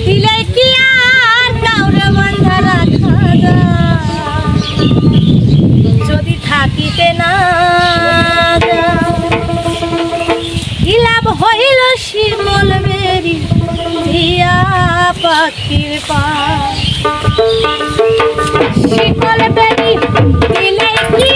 দিলে কি আর কাউরে বন্ধা যদি থাকিতে না হইল শিমল বেরি দিয়া পাখির পা শিকল বেরি দিলে কি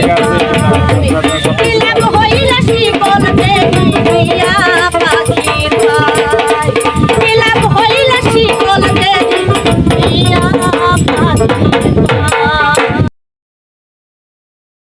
la mujer.